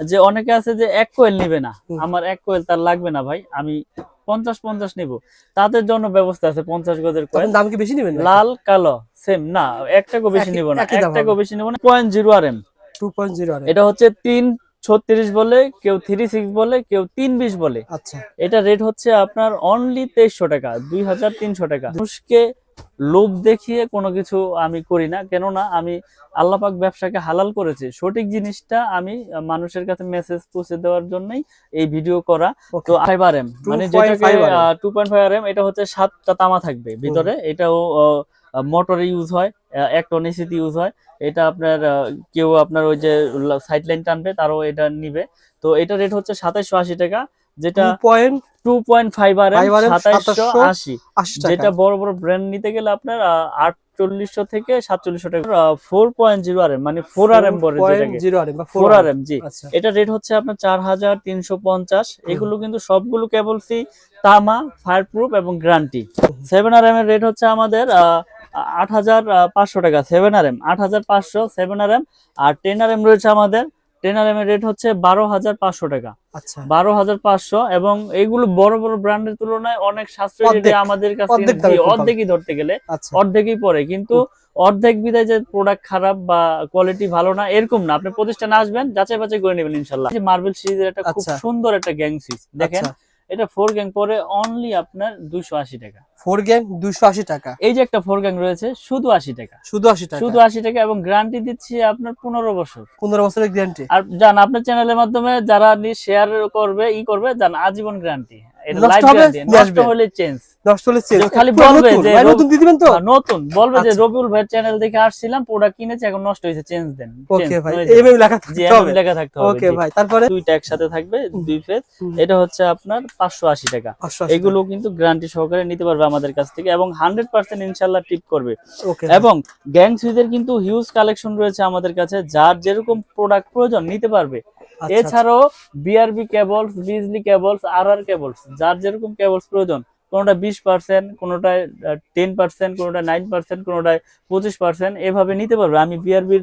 যে অনেকে আছে যে এক কোয়েল নিবে না। আমার এক কোয়েল তার লাগবে না ভাই আমি পঞ্চাশ পঞ্চাশ নিব। তাদের জন্য ব্যবস্থা আছে পঞ্চাশ গজের কোয়েল দাম কি বেশি নেবেন লাল কালো সেম না এক টাকাও বেশি নিব না। একই এক দাম টাকাও হবে। বেশি নিব না point zero R M two point zero এটা হচ্ছে তিন ছত্রিশ বলে কেউ থ্রি সিক্স বলে কেউ তিন বিশ বলে। আচ্ছা। এটা রেট হচ্ছে আপনার অনলি তেইশশো টাকা দুই হাজার তিনশো টাকা। মানুষকে লোভ দেখিয়ে কোনো কিছু আমি করি না। কেননা আমি আল্লাপাক ব্যবসাকে হালাল করেছি। সঠিক জিনিসটা আমি মানুষের কাছে মেসেজ পৌঁছে দেওয়ার জন্যই এই ভিডিও করা। তো ফাইভ আর এম মানে যেটাকে টু পয়েন্ট ফাইভ এম এটা হচ্ছে সাতটা তামা থাকবে ভিতরে। এটাও মোটরে ইউজ হয় এক টন এসিতে ইউজ হয়। এটা আপনার কেউ আপনার ওই যে সাইড লাইন টানবে তারও এটা নিবে। তো এটা রেট হচ্ছে সাতাইশশো আশি টাকা। যেটা point two point five R M 5 RM সাতাইশশো 2780 আশি। যেটা বড় বড় ব্র্যান্ড নিতে গেলে আপনার আটচল্লিশশো থেকে সাতচল্লিশশো টাকা four point zero R M মানে four R M four R M জি। আচ্ছা। এটা রেট হচ্ছে আপনার চার হাজার তিনশো পঞ্চাশ। এগুলো কিন্তু সবগুলো কেবলসই তামা ফায়ার প্রুফ এবং গ্যারান্টি সেভেন আর এম এর রেট হচ্ছে আমাদের আট হাজার পাঁচশো টাকা সেভেন আর এম আট হাজার পাঁচশো সেভেন আর এম আর টেন আর এম রয়েছে আমাদের টেন এম এর রেট হচ্ছে বারো হাজার পাঁচশো টাকা। আচ্ছা। বারো হাজার পাঁচশো এবং এইগুলো বড় বড় ব্র্যান্ডের তুলনায় অনেক সাশ্রয় আমাদের কাছে। অর্ধেকই ধরতে গেলে আচ্ছা। অর্ধেকই পরে কিন্তু অর্ধেক বিদায় যে প্রোডাক্ট খারাপ বা কোয়ালিটি ভালো না এরকম না। আপনি প্রতিষ্ঠানে আসবেন যাচাই বাছাই করে নেবেন ইনশাল্লাহ। মার্বেল সিরিজের একটা খুব আচ্ছা। সুন্দর একটা গ্যাং সিরিজ দেখেন এটা ফোর গ্যাং পরে অনলি আপনার দুশো আশি টাকা। ফোর গ্যাং দুশো আশি টাকা। এই যে একটা ফোর গ্যাং রয়েছে শুধু আশি টাকা। শুধু আশি টাকা। শুধু আশি টাকা এবং গ্যারান্টি দিচ্ছি আপনার পনেরো বছর। পনেরো বছরের গ্যারান্টি আর জান আপনার চ্যানেলের মাধ্যমে যারা শেয়ার করবে ই করবে জান আজীবন গ্যারান্টি এটা লাইফ গ্যারান্টি নষ্ট হলে চেঞ্জ নষ্ট হলে চেঞ্জ খালি বলবে যে নতুন দিয়ে দিবেন তো? নতুন। বলবে যে। রবিউল ভাই চ্যানেল দেখে আসছিলাম প্রোডাক্ট কিনেছি এখন নষ্ট হয়েছে চেঞ্জ দেন। ওকে ভাই এইভাবে লেখা থাকতে হবে। লেখা থাকতে হবে ওকে ভাই তারপরে? দুইটা একসাথে থাকবে দুই পেজ এটা হচ্ছে আপনার পাঁচশো আশি টাকা। এগুলো কিন্তু গ্যারান্টি সহকারে নিতে পারবে আমাদের কাছ থেকে এবং হান্ড্রেড পার্সেন্ট ইনশাল্লাহ টিপ করবে। এবং গ্যাং সুইচের কিন্তু হিউজ কালেকশন রয়েছে আমাদের কাছে যার যেরকম প্রোডাক্ট প্রয়োজন নিতে পারবে। এছাড়াও BRB cables Bijli cables R R cables যার যেরকম কেবলস প্রয়োজন, কোনোটা বিশ পার্সেন্ট কোনোটায় টেন পার্সেন্ট কোনোটা নাইন পার্সেন্ট কোনোটায় পঁচিশ পার্সেন্ট এভাবে নিতে পারবে। আমি বিআরবির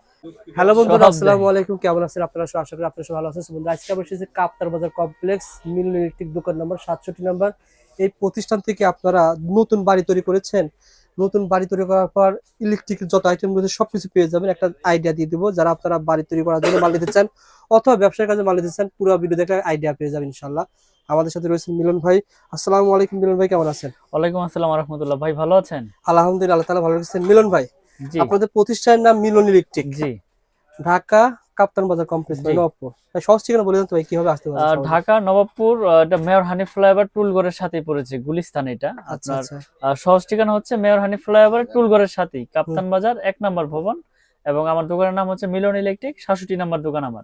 হ্যালো বন্ধুরা আসসালামু আলাইকুম। কেমন আছেন? আপনারা সবাই আশা করি আপনারা সবাই ভালো আছেন। বন্ধু আজকে আমরা এসেছি কাপ্তার বাজার কমপ্লেক্স মিলন ইলেকট্রিক দোকান নম্বর সাতষট্টি নাম্বার। এই প্রতিষ্ঠান থেকে আপনারা নতুন বাড়ি তৈরি করেছেন। নতুন বাড়ি তৈরি করার পর ইলেকট্রিক যত আইটেম রয়েছে সবকিছু পেয়ে যাবেন। একটা আইডিয়া দিয়ে দিব যারা আপনারা বাড়ি তৈরি করার জন্য মাল নিতে চান অথবা ব্যবসার কাজে মাল নিতে চান পুরো ভিডিও দেখলে আইডিয়া পেয়ে যাবেন ইনশাল্লাহ আমাদের সাথে রয়েছেন মিলন ভাই। আসসালামু আলাইকুম মিলন ভাই কেমন আছেন? ওয়ালাইকুম আসসালাম রহমতুল্লাহ। ভাই ভালো আছেন? আলহামদুলিল্লাহ আল্লাহ তাআলা ভালো রেখেছেন। মিলন ভাই। আপনাদের প্রতিষ্ঠানের নাম মিলন ইলেকট্রিক। জি। ঢাকা কাপ্তান বাজার কমপ্লেক্স নবাবপুর। সহজ ঠিকানা বলে দেন তো ভাই কীভাবে আসতে আহ, পারবেন ঢাকা নবাবপুর এটা মেয়র হানি ফ্লাইওভার টুলগড়ের সাথে পড়েছে গুলিস্তান এটা। আচ্ছা আপনার আচ্ছা। সহজ ঠিকানা হচ্ছে মেয়র হানি ফ্লাইওভার টুলগড়ের সাথেই কাপ্তান বাজার এক নাম্বার ভবন। এবং আমার দোকানের নাম হচ্ছে মিলন ইলেকট্রিক সাতষট্টি নাম্বার দোকান আমার।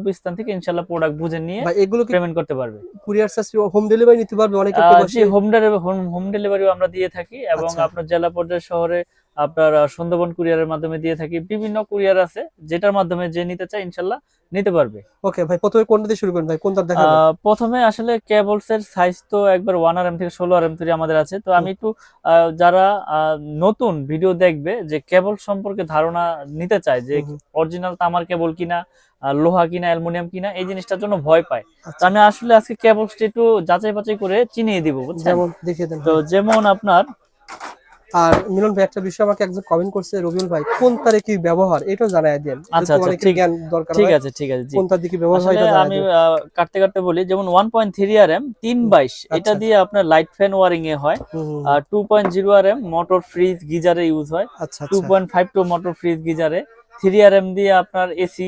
নিজ গন্তব্যস্থান থেকে প্রোডাক্ট বুঝে নিয়ে এগুলো পেমেন্ট করতে পারবে। কুরিয়ার হোম ডেলিভারি নিতে পারবে? অনেকে জি হোম ডেলিভারি হোম ডেলিভারিও আমরা দিয়ে থাকি এবং আচ্ছা। আপনার জেলা পর্যায়ে শহরে আপনার সুন্দরবন কুরিয়ারের মাধ্যমে দিয়ে থাকি। বিভিন্ন কুরিয়ার আছে যেটার মাধ্যমে যে নিতে চায় ইনশাল্লাহ নিতে পারবে। ওকে ভাই প্রথমে কোনটা দিয়ে শুরু করেন ভাই? কোনটা দেখাবেন? প্রথমে আসলে কেবলস এর সাইজ তো একবার ওয়ান আর এম থেকে ষোলো আর এম থ্রি আমাদের আছে। তো আমি একটু যারা নতুন ভিডিও দেখবে যে কেবল সম্পর্কে ধারণা নিতে চায় যে। অরিজিনাল তামার কেবল কিনা লোহা কিনা অ্যালুমিনিয়াম কিনা এই জিনিসটার জন্য ভয় পায়। তো আচ্ছা, আমি আসলে আজকে কেবলসটা একটু যাচাই বাছাই করে চিনিয়ে দিব বুঝছেন? যেমন দেখিয়ে দেন তো যেমন আপনার আর মিলন ভাই একটা বিষয় আমাকে একজন কমেন্ট করছে রবিউল ভাই কোন তারে কি ব্যবহার? এটাও জানাই দেন। আচ্ছা, আচ্ছা, ঠিক- জ্ঞান দরকার ঠিক আছে ঠিক আছে কোন তার ব্যবহার হয় এটা আমি কাটতে কাটতে বলি যেমন one point three R M তিন বাইশ এটা আচ্ছা। দিয়ে আপনার লাইট ফ্যান ওয়ারিং এ হয়। আর two point zero R M motor fridge গিজারে use হয়। আচ্ছা টু মোটর ফ্রিজ গিজারে। থ্রি আর এম দিয়ে আপনার এসি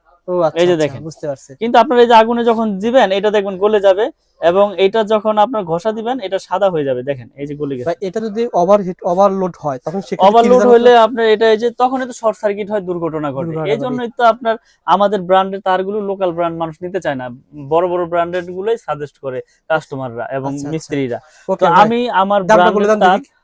এই যে আচ্ছা, দেখেন। বুঝতে পারছি। কিন্তু আপনারা এই যে আগুনে যখন দিবেন এটা দেখবেন গলে যাবে এবং এটা যখন আপনার ঘষা দিবেন এটা সাদা হয়ে যাবে। দেখেন এই যে গলে গেছে। এটা যদি ওভারহিট ওভারলোড হয় তখন সেক্ষেত্রে ওভারলোড হলে আপনার এটা এই যে তখন তো শর্ট সার্কিট হয় দুর্ঘটনা ঘটে। এই জন্যই তো আপনার আমাদের ব্র্যান্ডের তারগুলো লোকাল ব্র্যান্ড মানুষ নিতে চায় না। বড় বড় ব্র্যান্ডের গুলোই সাজেস্ট করে কাস্টমাররা এবং আচ্ছা, আচ্ছা। মিস্ত্রিরা। তো আমি আমার ব্র্যান্ডের তার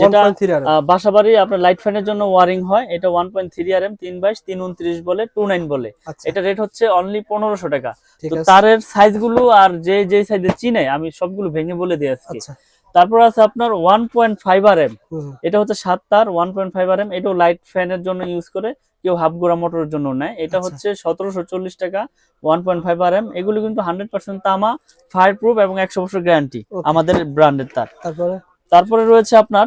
যেটা 1.3 বাসাবাড়ি আপনার লাইট ফ্যানের জন্য ওয়ারিং হয়। এটা বাইশ তিন উনত্রিশ বলে টু নাইন বলে। আচ্ছা। এটা রেট হচ্ছে অনলি টাকা। তো তারের আর যে যে সাইজে চিনে আমি সবগুলো ভেঙে বলে আজকে আচ্ছা। তারপর আছে আপনার। এটা হচ্ছে সাত তার এটাও লাইট ফ্যানের জন্য ইউজ করে কেউ হাফ গোড়া মোটরের জন্য নেয়। এটা আচ্ছা। হচ্ছে সতেরোশো চল্লিশ টাকা one point five R M এগুলো কিন্তু হান্ড্রেড পার্সেন্ট তামা ফায়ার প্রুফ এবং একশো বছর গ্যারান্টি আমাদের ব্র্যান্ডের তার। তারপরে? তারপরে রয়েছে আপনার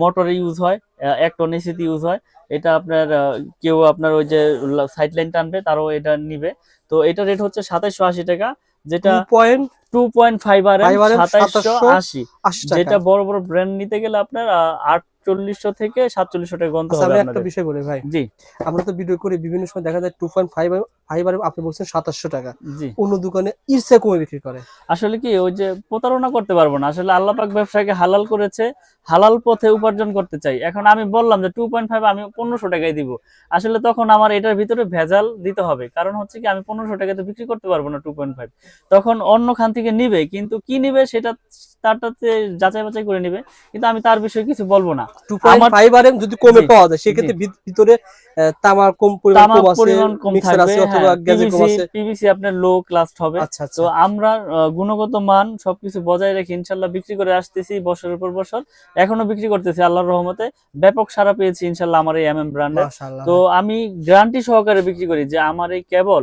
মোটরে ইউজ হয় এক টন এসিতে ইউজ হয়। এটা আপনার কেউ আপনার ওই যে সাইড লাইন টানবে, তারও এটা নিবে। তো এটা রেট হচ্ছে সাতাইশশো আশি টাকা, যেটা point two point five R M 5 RM, সাতাইশশো 2700 আশি। আশি টাকা। যেটা বড় বড় ব্র্যান্ড নিতে গেলে আপনার আটচল্লিশশো থেকে সাতচল্লিশশো টাকা গন্তে আচ্ছা হবে একটা বিষয় বলি ভাই। জি। আমরা তো ভিডিও করি বিভিন্ন সময় দেখা যায় টু পয়েন্ট ফাইভ ফাইভ আপনি বলছেন সাতাশশো টাকা। অন্য দোকানে কমে বিক্রি করে। আসলে কি ওই যে প্রতারণা করতে পারব না। আসলে আল্লাহ পাক ব্যবসাকে হালাল করেছে হালাল পথে উপার্জন করতে চাই। এখন আমি বললাম যে টু পয়েন্ট ফাইভ আমি পনেরোশো টাকায় দিব। আসলে তখন আমার এটার ভিতরে ভেজাল দিতে হবে। কারণ হচ্ছে কি আমি পনেরোশো টাকায় তো বিক্রি করতে পারব না টু পয়েন্ট ফাইভ তখন অন্য খান থেকে নিবে কিন্তু কি নিবে সেটা তারটাতে যাচাই বাছাই করে নিবে কিন্তু আমি তার বিষয়ে কিছু বলব না। আমার- যদি কমে পাওয়া যায় সেক্ষেত্রে ভিতরে তামার কম পরিমাণ কম থাকবে অথবা হ্যাঁ, গ্যাজে কম PVC আছে। পিভিসি আপনার লো ক্লাস হবে। আচ্ছা আচ্ছা। তো আমরা গুণগত মান সবকিছু বজায় রেখে ইনশাল্লাহ বিক্রি করে আসতেছি বছরের পর বছর। এখনও বিক্রি করতেছি আল্লাহর রহমতে। ব্যাপক সারা পেয়েছি ইনশাল্লাহ আমার এই এম এম মাশাআল্লাহ। তো আমি গ্যারান্টি সহকারে বিক্রি করি যে আমার এই কেবল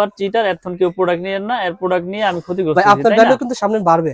চিটার এখন কেউ প্রোডাক্ট নিয়ে না এর প্রোডাক্ট নিয়ে আমি ক্ষতিগ্রস্ত করছি আপনার ভ্যালু কিন্তু সামনে বাড়বে।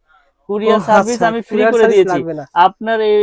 কুরিয়ার সার্ভিস আচ্ছা, আমি ফ্রি করে দিয়েছি। আপনার এই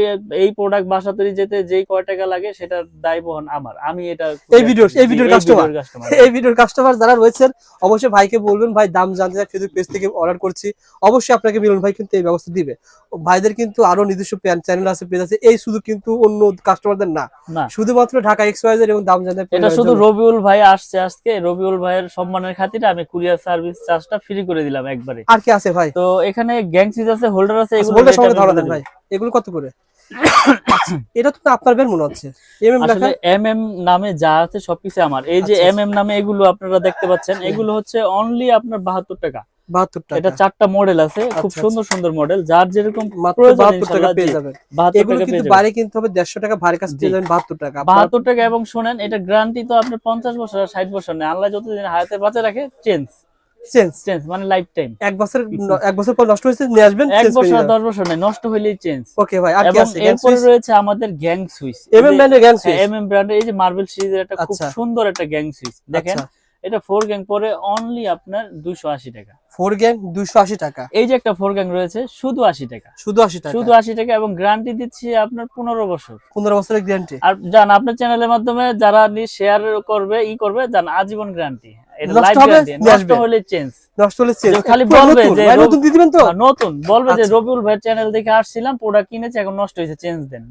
এই প্রোডাক্ট বাসা তৈরি যেতে যেই কয় টাকা লাগে সেটার দায় বহন আমার। আমি এটা এই ভিডিওর- এই ভিডিওর এই customer। ভিডিওর customer। এই ভিডিওর কাস্টমার যারা রয়েছেন অবশ্যই ভাইকে বলবেন ভাই দাম জানতে চাই ফেসবুক পেজ থেকে অর্ডার করছি। অবশ্যই আপনাকে মিলন ভাই কিন্তু এই ব্যবস্থা দিবে। ভাইদের কিন্তু আরও নিজস্ব চ্যানেল আছে পেজ আছে। এই শুধু কিন্তু অন্য কাস্টমারদের না। শুধুমাত্র ঢাকা এক্সওয়াইজের এবং দাম জানতে এটা শুধু রবিউল ভাই আসছে আজকে। রবিউল ভাইয়ের সম্মানের খাতিরে আমি কুরিয়ার সার্ভিস চার্জটা ফ্রি করে দিলাম একবারে। আর কি আছে ভাই? তো এখানে গ্যাং সুইচ আছে হোল্ডার আছে এগুলো বলতে rate সঙ্গে ধরা দেন ভাই। এগুলো কত করে? আচ্ছা, এটা তো আপনার বের মনে হচ্ছে। এমএম লেখা আসলে এম এম নামে যা আছে সবকিছু আমার। এই যে আচ্ছা, এম এম নামে এগুলো আপনারা দেখতে পাচ্ছেন এগুলো হচ্ছে অনলি আপনার বাহাত্তর টাকা। বাহাত্তর এটা চারটা মডেল আছে খুব আচ্ছা, সুন্দর সুন্দর মডেল যার যেরকম মাত্র প্রয়োজন বাহাত্তর টাকা পেয়ে যাবেন। বাহাত্তর এগুলো টাকা কিন্তু বাইরে কিনতে হবে দেড়শো টাকা ভারী কাছে পেয়ে জি। যাবেন বাহাত্তর টাকা। আপনার- বাহাত্তর টাকা এবং শোনেন এটা গ্যারান্টি তো আপনার পঞ্চাশ বছর আর ষাট বছর নেই আল্লাহ যতদিন হায়াতে বাঁচা রাখে চেঞ্জ চেঞ্জ চেঞ্জ মানে লাইফ টাইম এক বছর এক বছর পর নষ্ট হয়েছে নিয়ে আসবেন এক বছর আর দশ বছর নাই নষ্ট হইলেই চেঞ্জ ওকে ভাই আর কি আছে? এরপর রয়েছে আমাদের গ্যাং সুইচ এমএম ব্র্যান্ডের গ্যাং সুইচ এম এম ব্র্যান্ডের এই যে মার্বেল সিরিজের একটা খুব আচ্ছা। সুন্দর একটা গ্যাং সুইচ দেখেন এটা ফোর গ্যাং পরে অনলি আপনার দুইশো আশি টাকা। ফোর গ্যাং দুইশো আশি টাকা। এই যে একটা ফোর গ্যাং রয়েছে শুধু আশি টাকা। শুধু আশি টাকা। শুধু আশি টাকা এবং গ্যারান্টি দিচ্ছি আপনার পনেরো বছর। পনেরো বছরের গ্যারান্টি আর জান আপনার চ্যানেলের মাধ্যমে যারা শেয়ার করবে ই করবে জান আজীবন গ্যারান্টি নতুন বলবে যে। রবিউল ভাই চ্যানেল দেখে আসছিলাম প্রোডাক্ট কিনেছি এখন নষ্ট হয়েছে চেঞ্জ দেন।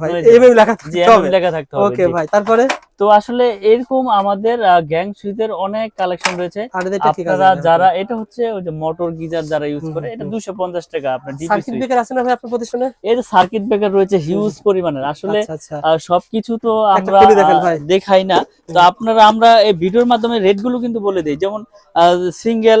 ভাই লেখা থাকতে হবে। তারপরে? তো আসলে এরকম আমাদের গ্যাং অনেক কালেকশন রয়েছে। আপনারা যারা এটা হচ্ছে ওই যে মোটর গিজার যারা ইউজ করে এটা হুম। দুশো পঞ্চাশ টাকা আপনার ডিপি সার্কিট ব্রেকার আছে না ভাই আপনার প্রতিষ্ঠানে? এই যে সার্কিট ব্রেকার রয়েছে হিউজ পরিমাণের। আসলে আচ্ছা আচ্ছা। সবকিছু তো আমরা দেখাই না। তো আপনারা আমরা এই ভিডিওর মাধ্যমে রেটগুলো কিন্তু বলে দেই। যেমন সিঙ্গেল